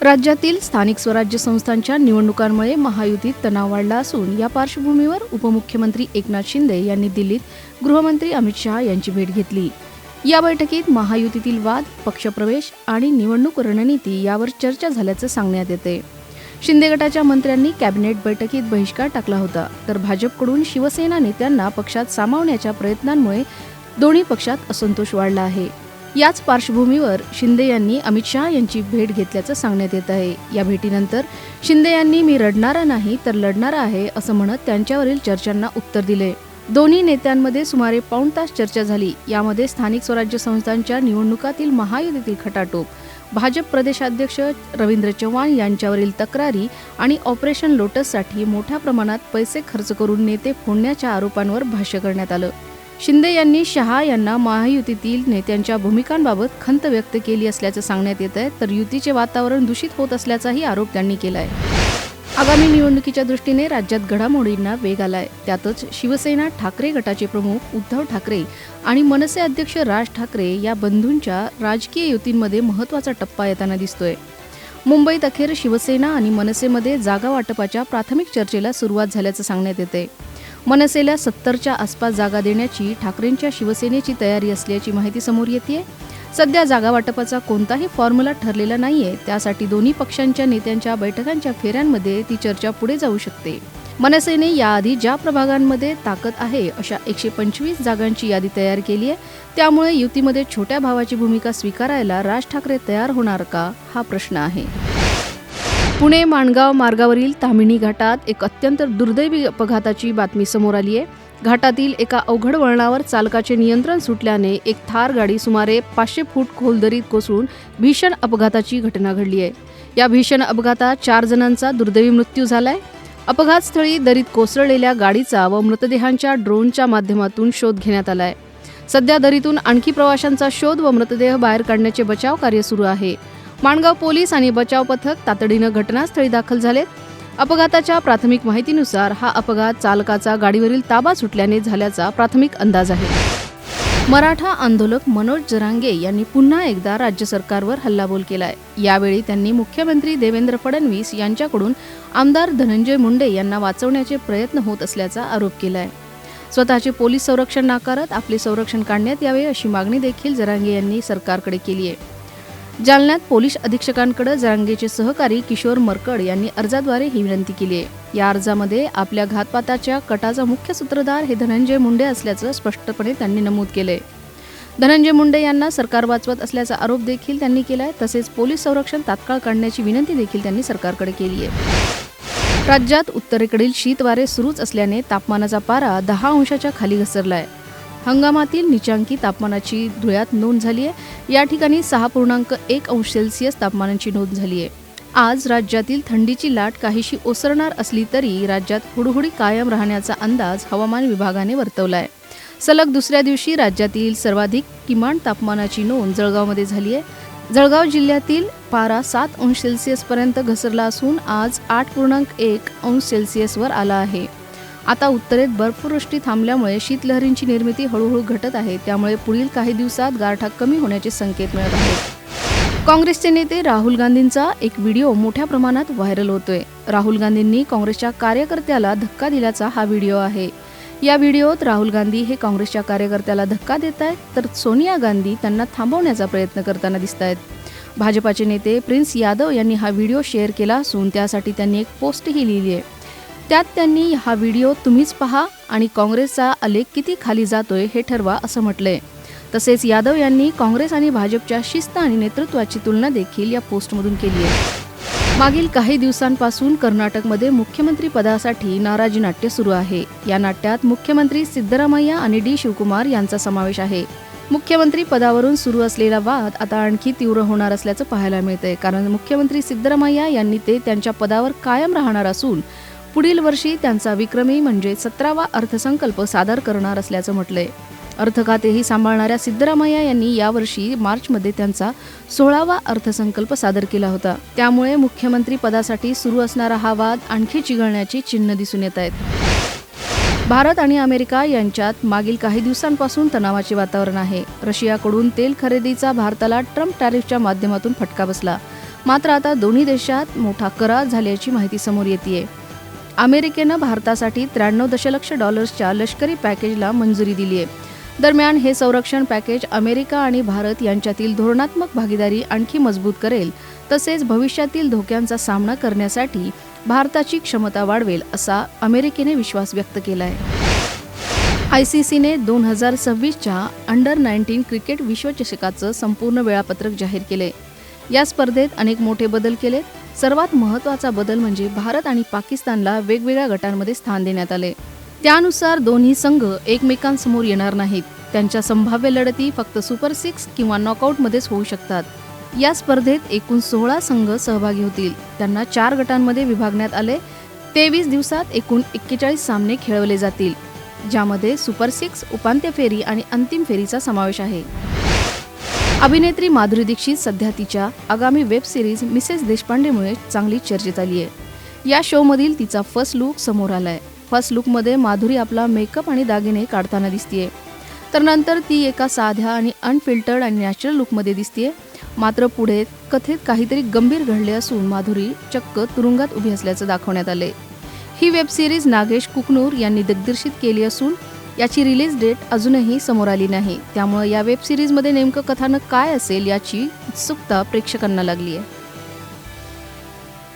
राज्यातील स्थानिक स्वराज्य संस्थांच्या निवडणुकांमुळे महायुतीत तणाव वाढला असून या पार्श्वभूमीवर उपमुख्यमंत्री एकनाथ शिंदे यांनी दिल्लीत गृहमंत्री अमित शहा यांची भेट घेतली. या बैठकीत महायुतीतील वाद पक्षप्रवेश आणि निवडणूक रणनीती यावर चर्चा झाल्याचं सांगण्यात येते. शिंदे गटाच्या मंत्र्यांनी कॅबिनेट बैठकीत बहिष्कार टाकला होता तर भाजपकडून शिवसेना नेत्यांना पक्षात सामावण्याच्या प्रयत्नांमुळे दोन्ही पक्षात असंतोष वाढला आहे. याच पार्श्वभूमीवर शिंदे यांनी अमित शहा यांची भेट घेतल्याचं सांगण्यात येत आहे. या भेटीनंतर शिंदे यांनी मी रडणारा नाही तर लढणारा आहे असं म्हणत त्यांच्यावरील चर्चांना उत्तर दिले. दोन्ही नेत्यांमध्ये सुमारे पाऊण तास चर्चा झाली. यामध्ये स्थानिक स्वराज्य संस्थांच्या निवडणुकातील महायुतीतील खटाटोप भाजप प्रदेशाध्यक्ष रवींद्र चव्हाण यांच्यावरील तक्रारी आणि ऑपरेशन लोटससाठी मोठ्या प्रमाणात पैसे खर्च करून नेते फोडण्याच्या आरोपांवर भाष्य करण्यात आलं. शिंदे यांनी शहा यांना महायुतीतील नेत्यांच्या भूमिकांबाबत खंत व्यक्त केली असल्याचं सांगण्यात येत आहे तर युतीचे वातावरण दूषित होत असल्याचाही आरोप त्यांनी केला आहे आगामी निवडणुकीच्या दृष्टीने राज्यात घडामोडींना वेग आलाय. त्यातच शिवसेना ठाकरे गटाचे प्रमुख उद्धव ठाकरे आणि मनसे अध्यक्ष राज ठाकरे या बंधूंच्या राजकीय युतींमध्ये महत्त्वाचा टप्पा येताना दिसतोय. मुंबईत अखेर शिवसेना आणि मनसेमध्ये जागा वाटपाच्या प्राथमिक चर्चेला सुरुवात झाल्याचं सांगण्यात येते मनसेला सत्तरच्या आसपास जागा देण्याची ठाकरेंच्या शिवसेनेची तयारी असल्याची माहिती समोर येते सध्या जागा वाटपाचा कोणताही फॉर्म्युला ठरलेला नाहीये. त्यासाठी दोन्ही पक्षांच्या नेत्यांच्या बैठकांच्या फेऱ्यांमध्ये ती चर्चा पुढे जाऊ शकते. मनसेने याआधी ज्या प्रभागांमध्ये ताकद आहे अशा एकशे पंचवीस जागांची यादी तयार केली आहे त्यामुळे युतीमध्ये छोट्या भावाची भूमिका स्वीकारायला राज ठाकरे तयार होणार का हा प्रश्न आहे. पुणे माणगाव मार्गावरील तामिणी घाटात एक अत्यंत दुर्दैवी अपघाताची बातमी समोर आली आहे. घाटातील एका अवघड वळणावर चालकाचे नियंत्रण सुटल्याने एक थार गाडी सुमारे पाचशे फूट खोल दरीत कोसळून भीषण अपघाताची घटना घडली आहे. या भीषण अपघातात चार जणांचा दुर्दैवी मृत्यू झालाय. अपघातस्थळी दरीत कोसळलेल्या गाडीचा व मृतदेहांच्या ड्रोनच्या माध्यमातून शोध घेण्यात आलाय. सध्या दरीतून आणखी प्रवाशांचा शोध व मृतदेह बाहेर काढण्याचे बचाव कार्य सुरू आहे. माणगाव पोलीस आणि बचाव पथक तातडीनं घटनास्थळी दाखल झालेत. अपघाताच्या प्राथमिक माहितीनुसार हा अपघात चालकाचा गाडीवरील ताबा सुटल्याने झाल्याचा प्राथमिक अंदाज आहे. मराठा आंदोलक मनोज जरांगे यांनी पुन्हा एकदा राज्य सरकारवर हल्लाबोल केलाय. यावेळी त्यांनी मुख्यमंत्री देवेंद्र फडणवीस यांच्याकडून आमदार धनंजय मुंडे यांना वाचवण्याचे प्रयत्न होत असल्याचा आरोप केलाय. स्वतःचे पोलीस संरक्षण नाकारत आपले संरक्षण काढण्यात यावे अशी मागणी देखील जरांगे यांनी सरकारकडे केली आहे जालन्यात पोलीस अधीक्षकांकडे जरांगेचे सहकारी किशोर मरकड यांनी अर्जाद्वारे ही विनंती केली आहे. या अर्जामध्ये आपल्या घातपाताच्या कटाचा मुख्य सूत्रधार हे धनंजय मुंडे असल्याचं स्पष्टपणे त्यांनी नमूद केले धनंजय मुंडे यांना सरकार वाचवत असल्याचा आरोप देखील त्यांनी केलाय तसेच पोलीस संरक्षण तात्काळ काढण्याची विनंती देखील त्यांनी सरकारकडे केली आहे. राज्यात उत्तरेकडील शीतवारे सुरूच असल्याने तापमानाचा पारा दहा अंशाच्या खाली घसरलाय. हंगामातील निचांकी तापमानाची धुळ्यात नोंद झाली आहे. या ठिकाणी सहा पूर्णांक एक अंश सेल्सिअस तापमानाची नोंद झाली आहे. आज राज्यातील थंडीची लाट काहीशी ओसरणार असली तरी राज्यात हुडहुडी कायम राहण्याचा अंदाज हवामान विभागाने वर्तवला आहे सलग दुसऱ्या दिवशी राज्यातील सर्वाधिक किमान तापमानाची नोंद जळगावमध्ये झाली आहे. जळगाव जिल्ह्यातील पारा सात अंश सेल्सिअसपर्यंत घसरला असून आज आठ पूर्णांक एक अंश सेल्सिअसवर आला आहे. आता उत्तरेत बर्फवृष्टी थांबल्यामुळे शीतलहरींची निर्मिती हळूहळू घटत आहे. त्यामुळे पुढील काही दिवसात गारठा कमी होण्याचे संकेत मिळत आहेत. काँग्रेसचे नेते राहुल गांधींचा एक व्हिडिओ मोठ्या प्रमाणात व्हायरल होतोय. राहुल गांधींनी काँग्रेसच्या कार्यकर्त्याला धक्का दिल्याचा हा व्हिडिओ आहे. या व्हिडिओत राहुल गांधी हे काँग्रेसच्या कार्यकर्त्याला धक्का देत आहेत तर सोनिया गांधी त्यांना थांबवण्याचा प्रयत्न करताना दिसत आहेत. भाजपाचे नेते प्रिन्स यादव यांनी हा व्हिडिओ शेअर केला असून त्यासाठी त्यांनी एक पोस्टही लिहिली आहे. त्यात त्यांनी हा व्हिडिओ तुम्हीच पहा आणि काँग्रेसचा आलेख किती खाली जातोय हे ठरवा असं म्हटलंय. तसेच यादव यांनी काँग्रेस आणि भाजपच्या शिस्त आणि नेतृत्वाची तुलना देखील या पोस्टमधून केली आहे. मागील काही दिवसांपासून कर्नाटकमध्ये मुख्यमंत्री पदासाठी नाराजी नाट्य सुरू आहे. या नाट्यात मुख्यमंत्री सिद्धरामय्या आणि डी शिवकुमार यांचा समावेश आहे. मुख्यमंत्री पदावरून सुरू असलेला वाद आता आणखी तीव्र होणार असल्याचं पाहायला मिळतंय. कारण मुख्यमंत्री सिद्धरामय्या यांनी ते त्यांच्या पदावर कायम राहणार असून पुढील वर्षी त्यांचा विक्रमी म्हणजे सतरावा अर्थसंकल्प सादर करणार असल्याचं म्हटलंय. अर्थखातेही सांभाळणाऱ्या सिद्धरामय्या यांनी यावर्षी मार्चमध्ये त्यांचा सोळावा अर्थसंकल्प सादर केला होता. त्यामुळे मुख्यमंत्री पदासाठी सुरू असणारा हा वाद आणखी चिघळण्याची चिन्ह दिसून येत आहेत. भारत आणि अमेरिका यांच्यात मागील काही दिवसांपासून तणावाचे वातावरण आहे. रशियाकडून तेल खरेदीचा भारताला ट्रम्प टॅरिफच्या माध्यमातून फटका बसला. मात्र आता दोन्ही देशात मोठा करार झाल्याची माहिती समोर येते अमेरिकेनं भारतासाठी त्र्याण्णव दशलक्ष डॉलर्सच्या लष्करी पॅकेजला मंजुरी दिली आहे. दरम्यान हे संरक्षण पॅकेज अमेरिका आणि भारत यांच्यातील धोरणात्मक भागीदारी आणखी मजबूत करेल तसेच भविष्यातील धोक्यांचा सामना करण्यासाठी भारताची क्षमता वाढवेल असा अमेरिकेने विश्वास व्यक्त केला आहे आय सी सीने दोन हजार सव्वीसच्या अंडर नाईन्टीन क्रिकेट विश्वचषकाचं संपूर्ण वेळापत्रक जाहीर केले या स्पर्धेत अनेक मोठे बदल केलेत. सर्वात महत्त्वाचा बदल म्हणजे भारत आणि पाकिस्तानला वेगवेगळ्या गटांमध्ये स्थान देण्यात आले. त्यानुसार दोन्ही संघ एकमेकांसमोर येणार नाहीत. त्यांच्या संभाव्य लढती फक्त सुपर सिक्स किंवा नॉकआउटमध्येच होऊ शकतात. या स्पर्धेत एकूण सोळा संघ सहभागी होतील. त्यांना चार गटांमध्ये विभागण्यात आले. तेवीस दिवसात एकूण एक्केचाळीस सामने खेळवले जातील. ज्यामध्ये सुपर सिक्स उपांत्य फेरी आणि अंतिम फेरीचा समावेश आहे. अभिनेत्री माधुरी दीक्षित सध्या तिच्या आगामी वेब सिरीज मिसेस देशपांडेमुळे चांगली चर्चेत आली आहे. या शोमधील तिचा फर्स्ट लुक समोर आलाय. फर्स्ट लुकमध्ये माधुरी आपला मेकअप आणि दागिने काढताना दिसतीये. तर नंतर ती एका साध्या आणि अनफिल्टर्ड आणि नॅचरल लुकमध्ये दिसतीये. मात्र पुढे कथेत काहीतरी गंभीर घडले असून माधुरी चक्क तुरुंगात उभी असल्याचं दाखवण्यात आले ही वेब सिरीज नागेश कुकनूर यांनी दिग्दर्शित केली असून याची रिलीज डेट अजूनही समोर आली नाही. त्यामुळे या वेब सिरीजमध्ये नेमकं कथानक काय असेल याची उत्सुकता प्रेक्षकांना लागली आहे